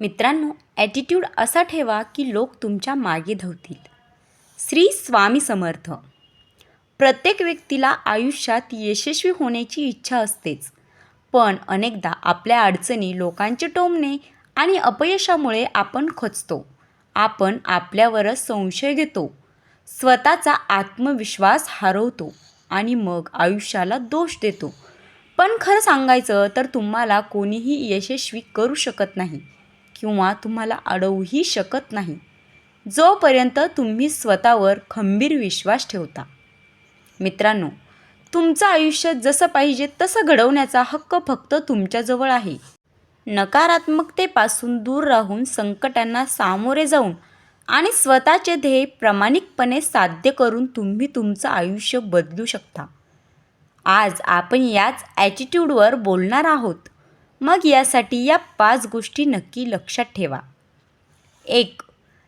मित्रांनो ॲटिट्यूड असा ठेवा की लोक तुमच्या मागे धवतील. श्री स्वामी समर्थ. प्रत्येक व्यक्तीला आयुष्यात यशस्वी होण्याची इच्छा असतेच. पण अनेकदा आपल्या अडचणी लोकांचे टोमणे आणि अपयशामुळे आपण खचतो. आपण आपल्यावरच संशय घेतो. स्वतःचा आत्मविश्वास हरवतो आणि मग आयुष्याला दोष देतो. पण खरं सांगायचं तर तुम्हाला कोणीही यशस्वी करू शकत नाही. किंवा तुम्हाला अडवूही शकत नाही. जोपर्यंत तुम्ही स्वतःवर खंबीर विश्वास ठेवता. मित्रांनो तुमचं आयुष्य जसं पाहिजे तसं घडवण्याचा हक्क फक्त तुमच्याजवळ आहे. नकारात्मकतेपासून दूर राहून संकटांना सामोरे जाऊन आणि स्वतःचे ध्येय प्रामाणिकपणे साध्य करून तुम्ही तुमचं आयुष्य बदलू शकता. आज आपण याच ॲटिट्यूडवर बोलणार आहोत. मग यासाठी या पाच गोष्टी नक्की लक्षात ठेवा. एक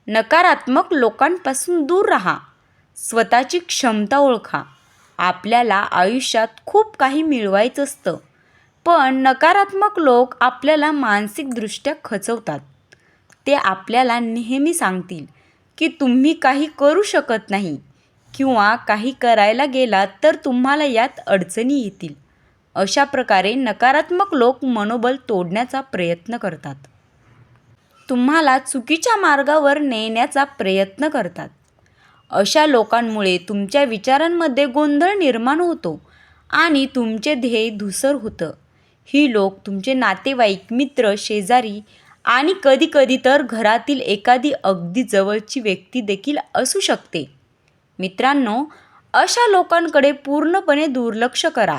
नकारात्मक लोकांपासून दूर राहा. स्वतःची क्षमता ओळखा. आपल्याला आयुष्यात खूप काही मिळवायचं असतं. पण नकारात्मक लोक आपल्याला मानसिकदृष्ट्या खचवतात. ते आपल्याला नेहमी सांगतील की तुम्ही काही करू शकत नाही किंवा काही करायला गेलात तर तुम्हाला यात अडचणी येतील. अशा प्रकारे नकारात्मक लोक मनोबल तोडण्याचा प्रयत्न करतात. तुम्हाला चुकीच्या मार्गावर नेण्याचा प्रयत्न करतात. अशा लोकांमुळे तुमच्या विचारांमध्ये गोंधळ निर्माण होतो आणि तुमचे ध्येय धुसर होतं. ही लोक तुमचे नातेवाईक मित्र शेजारी आणि कधीकधी तर घरातील एखादी अगदी जवळची व्यक्ती देखील असू शकते. मित्रांनो अशा लोकांकडे पूर्णपणे दुर्लक्ष करा.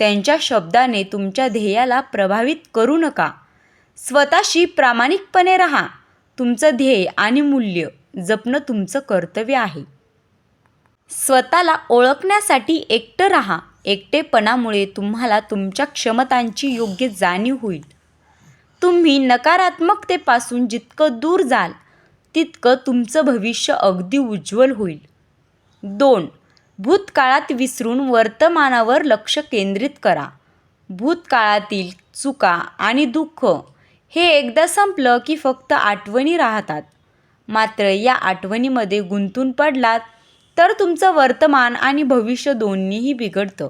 त्यांच्या शब्दाने तुमच्या ध्येयाला प्रभावित करू नका. स्वतःशी प्रामाणिकपणे राहा. तुमचं ध्येय आणि मूल्य जपणं तुमचं कर्तव्य आहे. स्वतःला ओळखण्यासाठी एकटं राहा. एकटेपणामुळे तुम्हाला तुमच्या क्षमतांची योग्य जाणीव होईल. तुम्ही नकारात्मकतेपासून जितकं दूर जाल तितकं तुमचं भविष्य अगदी उज्ज्वल होईल. दोन भूतकाळात विसरून वर्तमानावर लक्ष केंद्रित करा. भूतकाळातील चुका आणि दुःख हे एकदा संपलं की फक्त आठवणी राहतात. मात्र या आठवणीमध्ये गुंतून पडलात तर तुमचं वर्तमान आणि भविष्य दोन्हीही बिघडतं.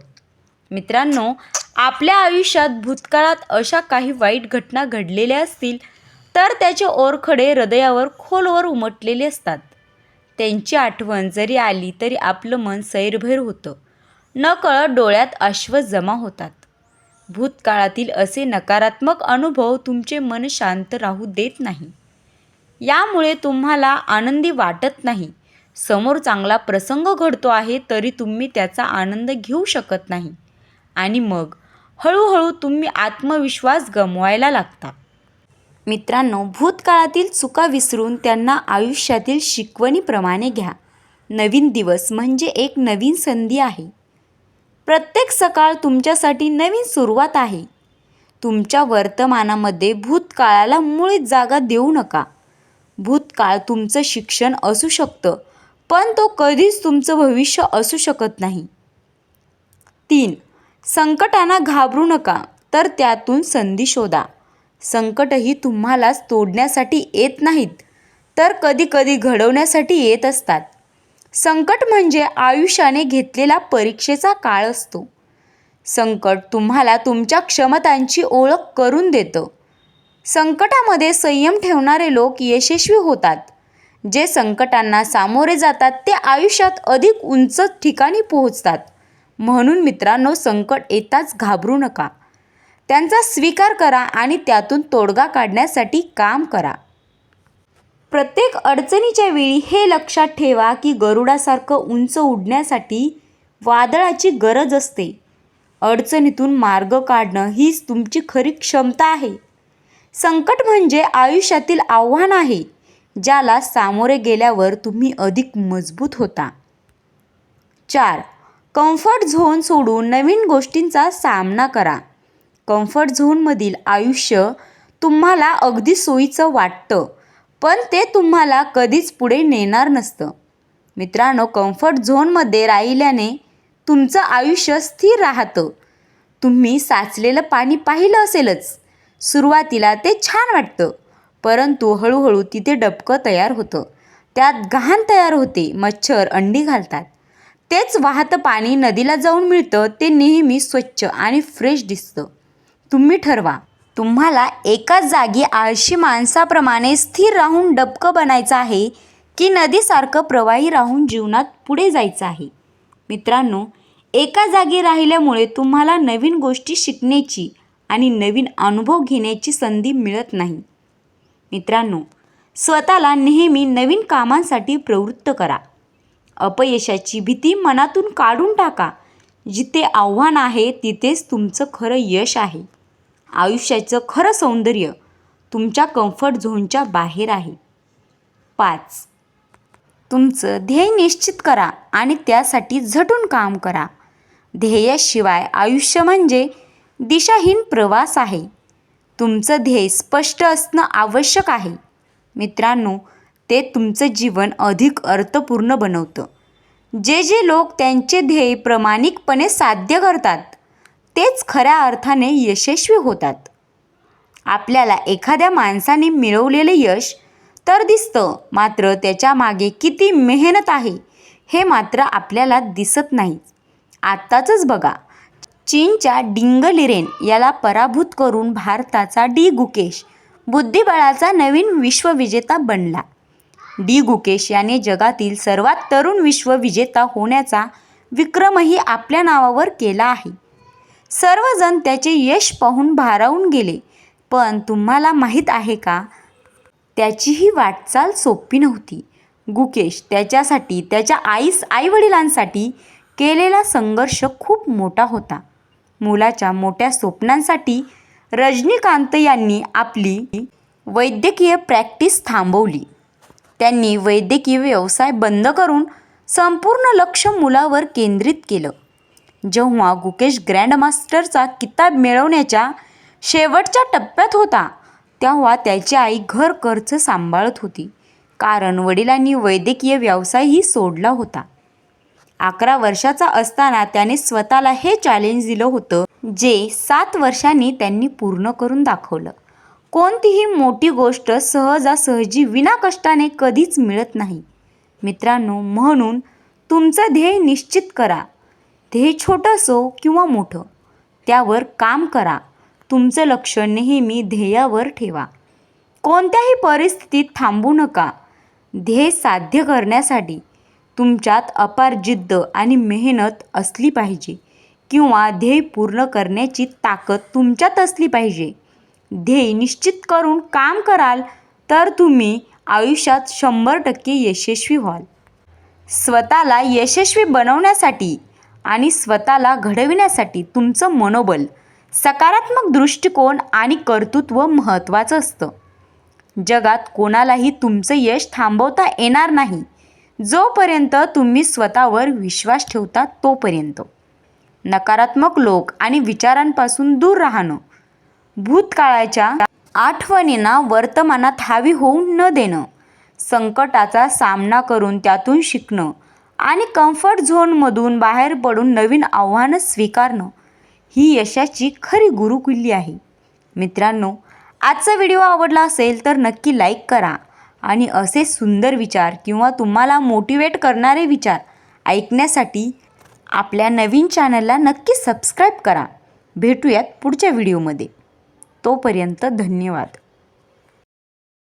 मित्रांनो आपल्या आयुष्यात भूतकाळात अशा काही वाईट घटना घडलेल्या असतील तर त्याचे ओरखडे हृदयावर खोलवर उमटलेले असतात. त्यांची आठवण जरी आली तरी आपलं मन सैरभैर होतं. नकळत डोळ्यात अश्व जमा होतात. भूतकाळातील असे नकारात्मक अनुभव तुमचे मन शांत राहू देत नाही. यामुळे तुम्हाला आनंदी वाटत नाही. समोर चांगला प्रसंग घडतो आहे तरी तुम्ही त्याचा आनंद घेऊ शकत नाही. आणि मग? हळूहळू तुम्ही आत्मविश्वास गमवायला लागता. मित्रांनो भूतकाळातील चुका विसरून त्यांना आयुष्यातील शिकवणीप्रमाणे घ्या. नवीन दिवस म्हणजे एक नवीन संधी आहे. प्रत्येक सकाळ तुमच्यासाठी नवीन सुरुवात आहे. तुमच्या वर्तमानामध्ये भूतकाळाला मुळीच जागा देऊ नका. भूतकाळ तुमचं शिक्षण असू शकतं पण तो कधीच तुमचं भविष्य असू शकत नाही. तीन संकटांना घाबरू नका तर त्यातून संधी शोधा. संकटही तुम्हालाच तोडण्यासाठी येत नाहीत तर कधीकधी घडवण्यासाठी येत असतात. संकट म्हणजे आयुष्याने घेतलेला परीक्षेचा काळ असतो. संकट तुम्हाला तुमच्या क्षमतांची ओळख करून देतं. संकटामध्ये संयम ठेवणारे लोक यशस्वी होतात. जे संकटांना सामोरे जातात ते आयुष्यात अधिक उंच ठिकाणी पोहोचतात. म्हणून मित्रांनो संकट येताच घाबरू नका. त्यांचा स्वीकार करा आणि त्यातून तोडगा काढण्यासाठी काम करा. प्रत्येक अडचणीच्या वेळी हे लक्षात ठेवा की गरुडासारखं उंच उडण्यासाठी वादळाची गरज असते. अडचणीतून मार्ग काढणं हीच तुमची खरी क्षमता आहे. संकट म्हणजे आयुष्यातील आव्हान आहे ज्याला सामोरे गेल्यावर तुम्ही अधिक मजबूत होता. चार कम्फर्ट झोन सोडून नवीन गोष्टींचा सामना करा. कम्फर्ट झोनमधील आयुष्य तुम्हाला अगदी सोयीचं वाटतं पण ते तुम्हाला कधीच पुढे नेणार नसतं. मित्रांनो कम्फर्ट झोनमध्ये राहिल्याने तुमचं आयुष्य स्थिर राहतं. तुम्ही साचलेलं पाणी पाहिलं असेलच. सुरुवातीला ते छान वाटतं परंतु हळूहळू तिथे डबकं तयार होतं. त्यात घाण तयार होते मच्छर अंडी घालतात. तेच वाहतं पाणी नदीला जाऊन मिळतं ते नेहमी स्वच्छ आणि फ्रेश दिसतं. तुम्ही ठरवा. तुम्हाला एकाच जागी आळशी माणसाप्रमाणे स्थिर राहून डबकं बनायचं आहे की नदीसारखं प्रवाही राहून जीवनात पुढे जायचं आहे. मित्रांनो एका जागी राहिल्यामुळे तुम्हाला नवीन गोष्टी शिकण्याची आणि नवीन अनुभव घेण्याची संधी मिळत नाही. मित्रांनो स्वतःला नेहमी नवीन कामांसाठी प्रवृत्त करा. अपयशाची भीती मनातून काढून टाका. जिथे आव्हान आहे तिथेच तुमचं खरं यश आहे. आयुष्याचं खरं सौंदर्य तुमच्या कम्फर्ट झोनच्या बाहेर आहे. पाच. तुमचं ध्येय निश्चित करा आणि त्यासाठी झटून काम करा. ध्येयाशिवाय आयुष्य म्हणजे दिशाहीन प्रवास आहे. तुमचं ध्येय स्पष्ट असणं आवश्यक आहे. मित्रांनो ते तुमचं जीवन अधिक अर्थपूर्ण बनवतं. जे जे लोक त्यांचे ध्येय प्रामाणिकपणे साध्य करतात तेच खऱ्या अर्थाने यशस्वी होतात. आपल्याला एखाद्या माणसाने मिळवलेले यश तर दिसतं मात्र त्याच्यामागे किती मेहनत आहे हे मात्र आपल्याला दिसत नाही. आत्ताचंच बघा. चीनच्या डिंग लिरेन याला पराभूत करून भारताचा डी गुकेश बुद्धिबळाचा नवीन विश्वविजेता बनला. डी गुकेश याने जगातील सर्वात तरुण विश्वविजेता होण्याचा विक्रमही आपल्या नावावर केला आहे. सर्वजण त्याचे यश पाहून भारावून गेले. पण तुम्हाला माहीत आहे का? त्याची ही वाटचाल सोपी नव्हती. गुकेश त्याच्यासाठी त्याच्या आईस आईवडिलांसाठी केलेला संघर्ष खूप मोठा होता. मुलाच्या मोठ्या स्वप्नांसाठी रजनीकांत यांनी आपली वैद्यकीय प्रॅक्टिस थांबवली. त्यांनी वैद्यकीय व्यवसाय बंद करून संपूर्ण लक्ष मुलावर केंद्रित केलं. जेव्हा गुकेश ग्रँडमास्टरचा किताब मिळवण्याच्या शेवटच्या टप्प्यात होता तेव्हा त्याची आई घर खर्च सांभाळत होती. कारण वडिलांनी वैद्यकीय व्यवसायही सोडला होता. अकरा वर्षाचा असताना त्याने स्वतःला हे चॅलेंज दिलं होतं जे सात वर्षांनी त्यांनी पूर्ण करून दाखवलं. कोणतीही मोठी गोष्ट सहजासहजी विना कष्टाने कधीच मिळत नाही. मित्रांनो म्हणून तुमचं ध्येय निश्चित करा. ध्येय छोटं असो किंवा मोठं त्यावर काम करा. तुमचं लक्ष नेहमी ध्येयावर ठेवा. कोणत्याही परिस्थितीत थांबू नका. ध्येय साध्य करण्यासाठी तुमच्यात अपार जिद्द आणि मेहनत असली पाहिजे किंवा ध्येय पूर्ण करण्याची ताकद तुमच्यात असली पाहिजे. ध्येय निश्चित करून काम कराल तर तुम्ही आयुष्यात शंभर टक्के यशस्वी व्हाल. स्वतःला यशस्वी बनवण्यासाठी आणि स्वतःला घडविण्यासाठी तुमचं मनोबल सकारात्मक दृष्टिकोन आणि कर्तृत्व महत्त्वाचं असतं. जगात कोणालाही तुमचं यश थांबवता येणार नाही जोपर्यंत तुम्ही स्वतःवर विश्वास ठेवता तोपर्यंत. नकारात्मक लोक आणि विचारांपासून दूर राहणं भूतकाळाच्या आठवणींना वर्तमानात हावी होऊ न देणं संकटाचा सामना करून त्यातून शिकणं आणि कम्फर्ट झोनमधून बाहेर पडून नवीन आव्हानं स्वीकारणं ही यशाची खरी गुरुकिल्ली आहे. मित्रांनो आजचा व्हिडिओ आवडला असेल तर नक्की लाईक करा आणि असे सुंदर विचार किंवा तुम्हाला मोटिवेट करणारे विचार ऐकण्यासाठी आपल्या नवीन चॅनलला नक्की सबस्क्राईब करा. भेटूयात पुढच्या व्हिडिओमध्ये तोपर्यंत धन्यवाद.